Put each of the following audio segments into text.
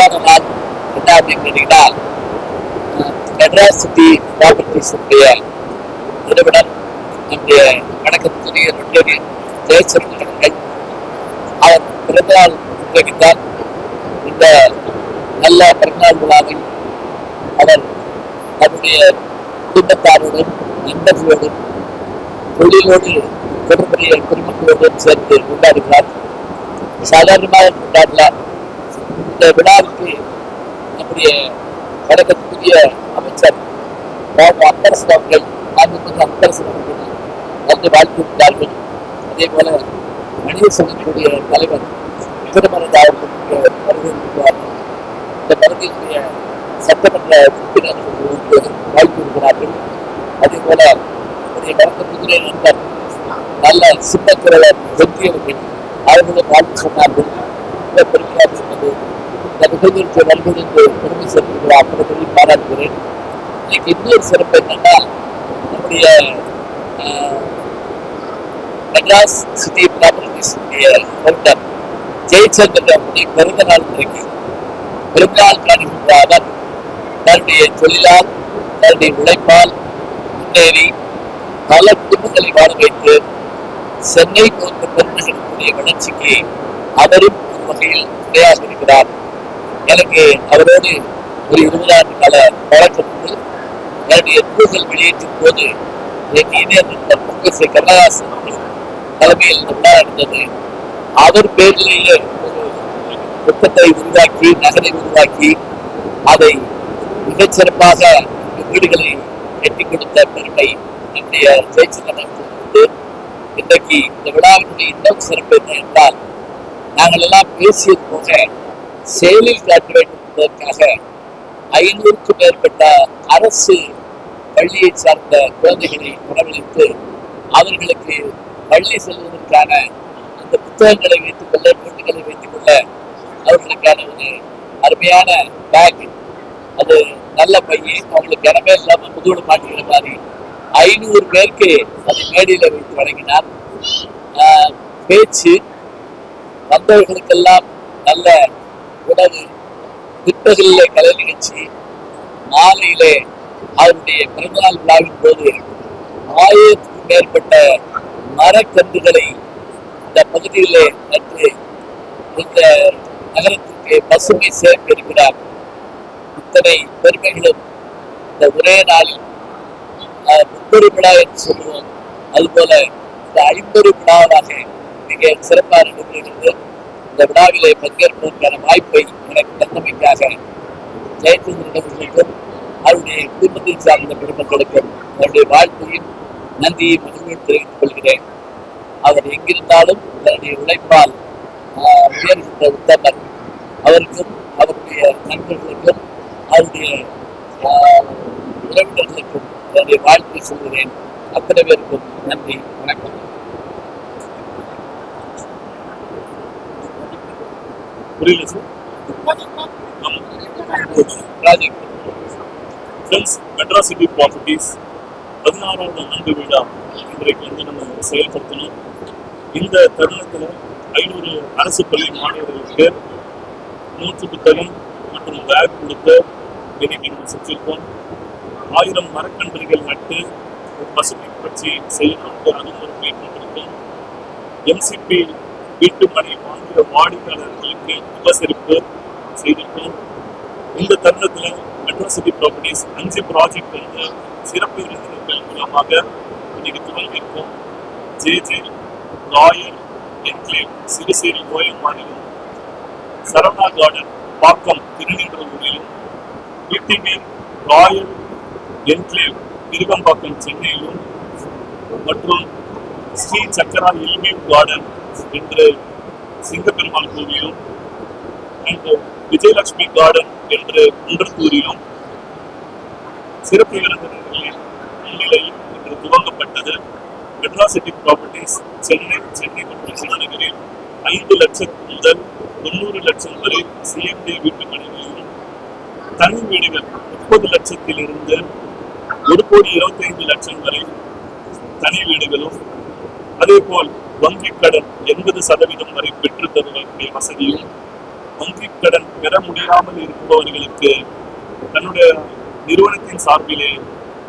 மகிழ்வான என்ன அப்படின்னு கேட்டீங்கன்னா அஹ், மெட்ராஸ் சிட்டி ப்ராப்பர்ட்டிஸ் நிறுவனர் நம்முடைய வணக்கத்துக்குரிய ரொட்டேரி ஜெயச்சந்திரன் அவர்கள் அவர் பிறந்தநாள் நிகழ்ந்தார் இந்த நல்ல பிறந்தநாள் விழாவில் அவர் தன்னுடைய குடும்பத்தாருடன் நண்பர்களோடும் தொழிலோடு தொடர்புடைய குடும்பங்களோடும் சேர்ந்து கொண்டாடுகிறார். சாதாரணமாக கொண்டாடல இந்த விழாவுக்கு நம்முடைய வணக்கத்துக்குரிய அமைச்சர் டாக்டர் அன்பரசன் அவர்கள் மாண்புமிகு அன்பரசன் அவர்கள் வந்து வாழ்த்திருக்கிறார்கள் அதே போல மனித சங்கத்தினுடைய தலைவர் திருமணம் அவர்களுக்கு வருகிறார்கள் இந்த பகுதியினுடைய சட்டமன்ற உறுப்பினர்களுக்கு வாய்ப்பு இருக்கிறார்கள் அதே போல நம்முடைய வணக்கத்துக்குரிய நண்பர் நல்ல சின்னத்திரவர் வெற்றியவர்கள் அவர்களும் வாழ்த்து சொன்னார்கள். மிக பெருமையாக இருந்தது இந்த நிகழ்ச்சிக்கு வருகிறது பெருமை பாராட்டுகிறேன் இன்னொரு சிறப்பு என்னன்னா நம்முடைய மெட்ராஸ் சிட்டி ப்ராப்பர்ட்டிஸுடைய கவுண்டர் ஜெயச்சந்திரன் அவருடைய பிறந்த நாள் இன்றைக்கு பிறந்தநாள் காணுகின்ற அவர் தன்னுடைய தொழிலால் தன்னுடைய உழைப்பால் முன்னேறி பல குடும்பங்களை வாழ வைத்து சென்னை போன்ற பெருநகரத்துடைய வளர்ச்சிக்கு அவரும் வகையில் துணையாக இருக்கிறார் எனக்கு அவரோடு ஒரு இருபது ஆண்டு கால பழக்கம் உண்டு. என்னுடைய நூல்கள் வெளியேற்றும் போது எனக்கு இணைய நண்பர் முகசை கமலஹாசன் அவர்கள் தலைமையில் இந்த விழா நடந்தது. அவர் பேரிலேயே ஒரு திட்டத்தை உருவாக்கி நகரை உருவாக்கி அதை மிகச்சிறப்பாக வீடுகளை கட்டி கொடுத்த பெருமை என்னுடைய ஜெயச்சந்திரன் உண்டு. இன்றைக்கு இந்த விழாவினுடைய இன்னும் சிறப்பு என்ன என்றால் நாங்கள் எல்லாம் பேசியது போக செயலில் காட்ட வேண்டும் என்பதற்காக ஐநூறுக்கும் மேற்பட்ட அரசு பள்ளியை சார்ந்த குழந்தைகளை உடவழித்து அவர்களுக்கு பள்ளி செல்வதற்கான அந்த புத்தகங்களை வைத்துக் கொள்ள நோட்டுகளை வைத்துக் கொள்ள அவர்களுக்கான ஒரு அருமையான பேக் அது நல்ல பையன். அவங்களுக்கு இடமே இல்லாம முதுகுடு மாட்டிக்கிற மாதிரி ஐநூறு பேருக்கு அதை மேடையில வைத்து வழங்கினார். பேச்சு வந்தவர்களுக்கெல்லாம் நல்ல உணவு பிற்பகலிலே கலை நிகழ்ச்சி மாலையிலே அவருடைய பிறந்தநாள் விழாவின் போது ஆயிரத்துக்கும் மேற்பட்ட மரக்கன்றுகளை இந்த பகுதியிலே நட்டு இந்த நகரத்திற்கு பசுமை சேர்க்க இருக்கிறார். இத்தனை பெருமைகளும் இந்த ஒரே நாளில் முப்பெரு விழா என்று சொல்லுவோம். அதுபோல இந்த ஐம்பது விழாவாக மிக சிறப்பாக நடைபெறுகிறது இந்த விழாவிலே பங்கேற்பதற்கான வாய்ப்பை எனக்கு தந்தமைக்காக ஜெயச்சந்திரன் அவருடைய குடும்பத்தை சார்ந்த பெருமக்களுக்கும் அவருடைய வாழ்க்கையும் நன்றியை மகிழ்ச்சியும் தெரிவித்துக் கொள்கிறேன். அவர் எங்கிருந்தாலும் தன்னுடைய உழைப்பால் ஆஹ், உயர்கின்ற உத்தமர். அவருக்கும் அவருடைய நண்பர்களுக்கும் அவருடைய ஆஹ், உறவினர்களுக்கும் என்னுடைய வாழ்க்கை சொல்கிறேன். அத்தனை பேருக்கும் நன்றி வணக்கம். புரியல sir project friends Madras city properties பதினாறாவது ஆண்டு விழா இன்றைக்கு வந்து நம்ம செயல்படுத்தணும். இந்த தருணத்தில் ஐநூறு அரசு பள்ளி மாணவர்களுக்கு நூற்று புத்தகம் மற்றும் பேக் கொடுத்த இன்னைக்கு நம்ம செஞ்சிருக்கோம். ஆயிரம் மரக்கன்றுகள் நட்டு ஒரு பசுமை புரட்சி செய்யணும் அதுவும் ஒரு மீட்பு எம்சிபி வீட்டு மனை வாங்கிய வாடிக்கையாளர்களுக்கு உபசரிப்பு செய்திருக்கோம் இந்த தருணத்தில் மெட்ரோ சிட்டி ப்ராப்பர்ட்டிஸ் அஞ்சு ப்ராஜெக்ட் வந்து சிறப்பு விருந்தினர்கள் மூலமாக இன்னைக்கு துவங்கியிருக்கோம் J J royal enclave Siruseri கோயில் மாநிலம் சரவணா கார்டன் பாக்கம் திருநின்றவூரிலும் பிடிவி ராயல் என்க்ளேவ் திருவம்பாக்கம் சென்னையிலும் மற்றும் ஸ்ரீ சக்கரா எல்வி கார்டன் இன்று சிங்கப்பெருமாள் கோவிலும் அண்ட் விஜயலட்சுமி கார்டன் என்று குன்றத்தூரிலும் சிறப்பு விருந்தினர்களின் முன்னிலையில் இன்று துவங்கப்பட்டது. மெட்ராசிட்டி ப்ராப்பர்ட்டிஸ் சென்னை சென்னை மற்றும் சிவநகரில் ஐந்து லட்சம் முதல் தொண்ணூறு லட்சம் வரை சிஎம்டி வீட்டு மனைகளிலும் தனி வீடுகள் முப்பது லட்சத்திலிருந்து ஒரு கோடி இருபத்தைந்து லட்சம் வரை தனி வீடுகளும். அதே போல் வங்கிக் கடன் எண்பது சதவீதம் வரை பெற்று தருவதற்குரிய வசதியும் வங்கிக் கடன் பெற முடியாமல் இருப்பவர்களுக்கு தன்னுடைய நிறுவனத்தின் சார்பிலே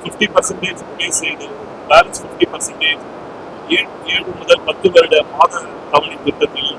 ஃபிஃப்டி பர்சன்டேஜ் பே செய்து பேலன்ஸ் ஃபிஃப்டி பர்சன்டேஜ் ஏழு முதல் பத்து வருட மாத தவணை திட்டத்தில்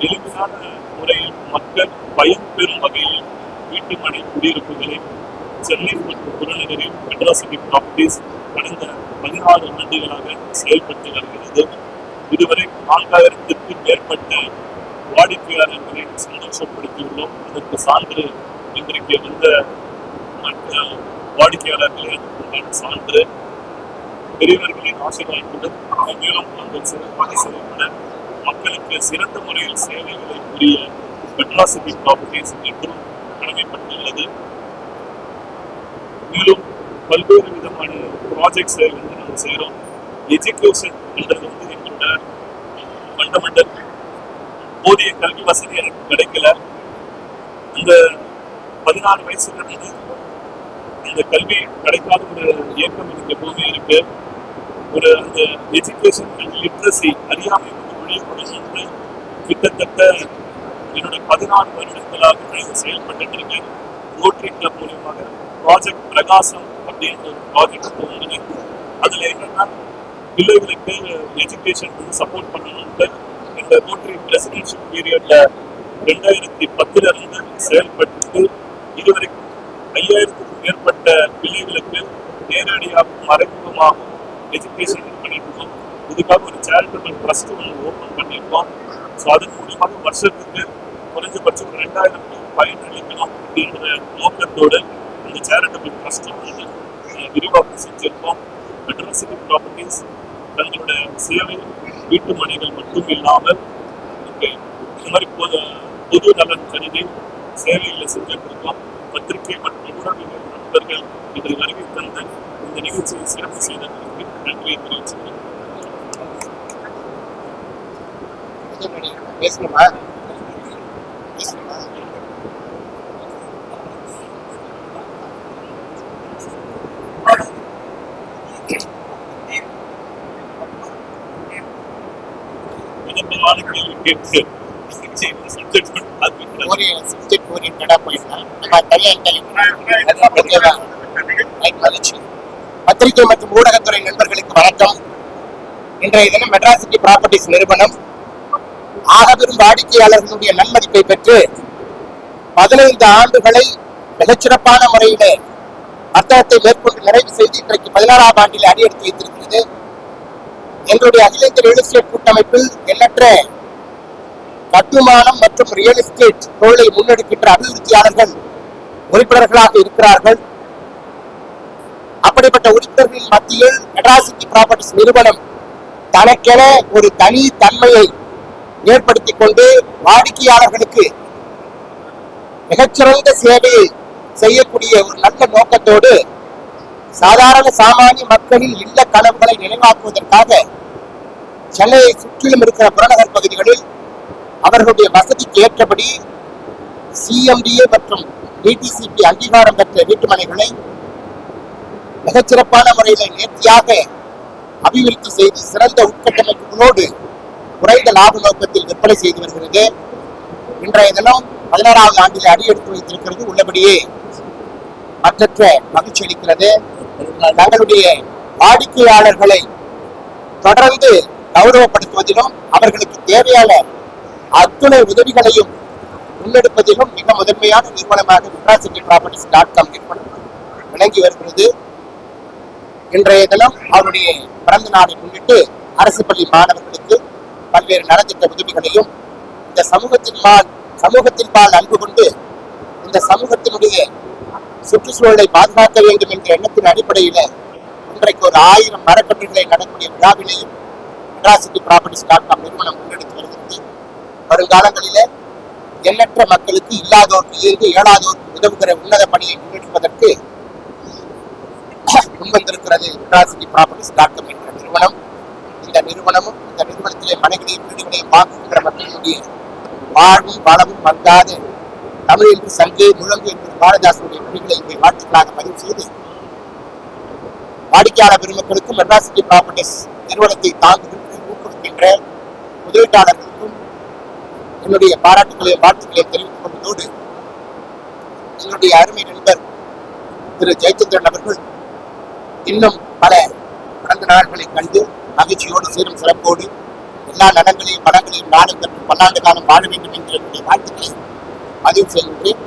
எளிமையான முறையில் மக்கள் பயன் பெறும் வகையில் வீட்டு மனை குடியிருப்புகளை சென்னை மற்றும் புறநகரில் மெட்ராசிட்டி ப்ராப்பர்ட்டிஸ் கடந்த பதினாறு ஆண்டுகளாக செயல்பட்டு வருகிறது. இதுவரை நான்காயிரத்திற்கும் மேற்பட்ட வாடிக்கையாளர்களை சந்தோஷப்படுத்தியுள்ளோம். அதற்கு சான்று இன்றைக்கு வந்த மற்ற வாடிக்கையாளர்களை அதற்குண்டான சான்று பெரியவர்களின் ஆசீர்வாதத்துடன் மேலும் நாங்கள் சிறப்பாக செயல்பட மக்களுக்கு சிறந்த முறையில் சேவைகளை புரிய மெட்ராசிட்டி ப்ராப்பர்ட்டிஸ் என்றும் கடமைப்பட்டுள்ளது மேலும் பல்வேறு விதமான ப்ராஜெக்ட்ஸை வந்து நாங்கள் செய்கிறோம் எஜுகேஷன் என்றது வந்து ஃபண்டமெண்டல் போதிய கல்வி வசதி எனக்கு கிடைக்கல. இந்த பதினாறு வயசுல இருந்து இந்த கல்வி கிடைக்காத ஒரு இயக்கம் எனக்கு எப்பவுமே இருக்கு. ஒரு அந்த எஜுகேஷன் அண்ட் லிட்ரஸி அறியாமை வந்து ஒழியப்படணும்னு கிட்டத்தட்ட என்னோட பதினாறு வருடங்களாக நான் செயல்பட்டு இருக்கேன். ரோட்டரி கிளப் மூலியமாக ப்ராஜெக்ட் பிரகாசம் அப்படின்ற ஒரு ப்ராஜெக்ட் போகுது அதுல என்னன்னா பிள்ளைகளுக்கு எஜுகேஷன் வந்து சப்போர்ட் பண்ணணும்ட்டு இந்த ரோட்டரி பிரசிடென்ஷியல் பீரியட்ல ரெண்டாயிரத்தி பத்துல இருந்து செயல்பட்டு இதுவரைக்கும் ஐயாயிரத்துக்கும் மேற்பட்ட பிள்ளைகளுக்கு நேரடியாகவும் மறைமுகமாகவும் எஜுகேஷன் பண்ணிட்டு இருக்கோம். இதுக்காக ஒரு சேரிட்டபிள் ட்ரஸ்ட் ஒன்று ஓப்பன் பண்ணியிருக்கோம். ஸோ அதன் மூலியமாக வருஷத்துக்கு குறைஞ்சபட்சம் ஒரு ரெண்டாயிரம் பயன் அளிக்கணும் அப்படின்ற நோக்கத்தோடு இந்த சேரிட்டபிள் ட்ரஸ்ட் வந்து விரிவாக்கம் செஞ்சிருக்கோம். மெட்ராசிட்டி ப்ராப்பர்ட்டிஸ் தங்களோட சேவை வீட்டு மனைகள் மட்டும் இல்லாமல் இந்த மாதிரி பொது பொது நலன் கருதி சேவையில் செஞ்சுட்டு இருக்கோம் பத்திரிகை மற்றும் ஊடகங்கள் நண்பர்கள் இதை வருகை தந்து இந்த நிகழ்ச்சியை சிறப்பு செய்ததற்கு நன்றியை தெரிவிச்சுக்கிறேன். பேசணுமா? கேட்டு சப்ஜெக்ட் போயிருந்தா? நம்ம பத்திரிகை மற்றும் ஊடகத்துறை நண்பர்களுக்கு வணக்கம். இன்றைய தினம் மெட்ராசிட்டி ப்ராப்பர்ட்டிஸ் நிறுவனம் ஆகப்பெரும் வாடிக்கையாளர்களுடைய நன்மதிப்பை பெற்று பதினைந்து ஆண்டுகளை மிகச்சிறப்பான முறையிலே வர்த்தகத்தை மேற்கொண்டு நிறைவு செய்து இன்றைக்கு பதினாறாம் ஆண்டில் அடியெடுத்து வைத்திருக்கிறது. எங்களுடைய அகில இந்திய ரியல் எஸ்டேட் கூட்டமைப்பில் எண்ணற்ற கட்டுமானம் மற்றும் ரியல் எஸ்டேட் தொழிலை முன்னெடுக்கின்ற அபிவிருத்தியாளர்கள் உறுப்பினர்களாக இருக்கிறார்கள். அப்படிப்பட்ட உறுப்பினர்களின் மத்தியில் மெட்ராசிட்டி ப்ராப்பர்ட்டிஸ் நிறுவனம் தனக்கென ஒரு தனி தன்மையை ஏற்படுத்தி கொண்டு வாடிக்கையாளர்களுக்கு மிகச்சிறந்த சேவையை செய்யக்கூடிய ஒரு நல்ல நோக்கத்தோடு சாதாரண சாமானிய மக்களின் இல்ல கனவுகளை நினைவாக்குவதற்காக சென்னையை சுற்றிலும் இருக்கிற புறநகர் பகுதிகளில் அவர்களுடைய வசதிக்கு ஏற்றபடி சிஎம்டிஏ மற்றும் டிடிசிபி அங்கீகாரம் பெற்ற வீட்டுமனைகளை மிகச்சிறப்பான முறையில் நேர்த்தியாக அபிவிருத்தி செய்து சிறந்த உட்கட்டமைப்புகளோடு குறைந்த லாப நோக்கத்தில் விற்பனை செய்து வருகிறது. இன்றைய தினம் பதினாறாவது ஆண்டில் அடியெடுத்து வைத்திருக்கிறது உள்ளபடியே மற்ற மகிழ்ச்சி அளிக்கிறது. தங்களுடைய வாடிக்கையாளர்களை தொடர்ந்து கௌரவப்படுத்துவதிலும் அவர்களுக்கு தேவையான அத்துணை உதவிகளையும் முன்னெடுப்பதிலும் மிக முதன்மையான நிறுவனமாக மெட்ராசிட்டி ப்ராப்பர்ட்டிஸ் டாட் காம் நிறுவனம் விளங்கி வருகிறது. இன்றைய தினம் அவருடைய பிறந்த நாளை முன்னிட்டு அரசு பள்ளி மாணவர்களுக்கு பல்வேறு நலத்திட்ட உதவிகளையும் இந்த சமூகத்தின் பால் சமூகத்தின் பால் அன்பு கொண்டு இந்த சமூகத்தினுடைய சுற்றுச்சூழலை பாதுகாக்க வேண்டும் என்ற எண்ணத்தின் அடிப்படையில இன்றைக்கு ஒரு ஆயிரம் மரக்கன்றுகளை நடக்கூடிய விழாவினையும் மெட்ராசிட்டி ப்ராப்பர்ட்டிஸ் டாட் காம் நிறுவனம் முன்னெடுத்து வருகிறது. வருங்காலங்களில எண்ணற்ற மக்களுக்கு இல்லாதோருக்கு இருந்து ஏழாதோருக்கு உதவுகிற உன்னத பணியை முன்னெடுப்பதற்கு முன்வந்திருக்கிறது மெட்ராசிட்டி ப்ராப்பர்ட்டிஸ் டாட் காம் என்ற நிறுவனம். இந்த நிறுவனமும் இந்த நிறுவனத்திலே மனைகளையும் வீடுகளையும் வாங்குகின்ற மக்களுடைய வாழ்வும் வளமும் மங்காத தமிழில் சங்கே முழங்கு என்பது பாரதிதாசனுடைய மொழிகளை இங்கே வாழ்த்துக்களாக பதிவு செய்து வாடிக்கையாளர் பெருமக்களுக்கும் மெட்ராசிட்டி ப்ராப்பர்ட்டிஸ் நிறுவனத்தை தாங்குகின்ற ஊக்குவிக்கின்ற முதலீட்டாளர்களுக்கும் என்னுடைய பாராட்டுகளையும் வாழ்த்துக்களையும் தெரிவித்துக் கொண்டதோடு என்னுடைய அருமை நண்பர் திரு ஜெயச்சந்திரன் அவர்கள் இன்னும் பல பிறந்த நாட்களை கண்டு மகிழ்ச்சியோடு சீரும் சிறப்போடு எல்லா நலன்களையும் படங்களையும் நாடும் பெற்று பல்லாண்டு காலம் வாழ வேண்டும் என்ற என்னுடைய வாழ்த்துக்களை பதிவு செய்கின்றேன்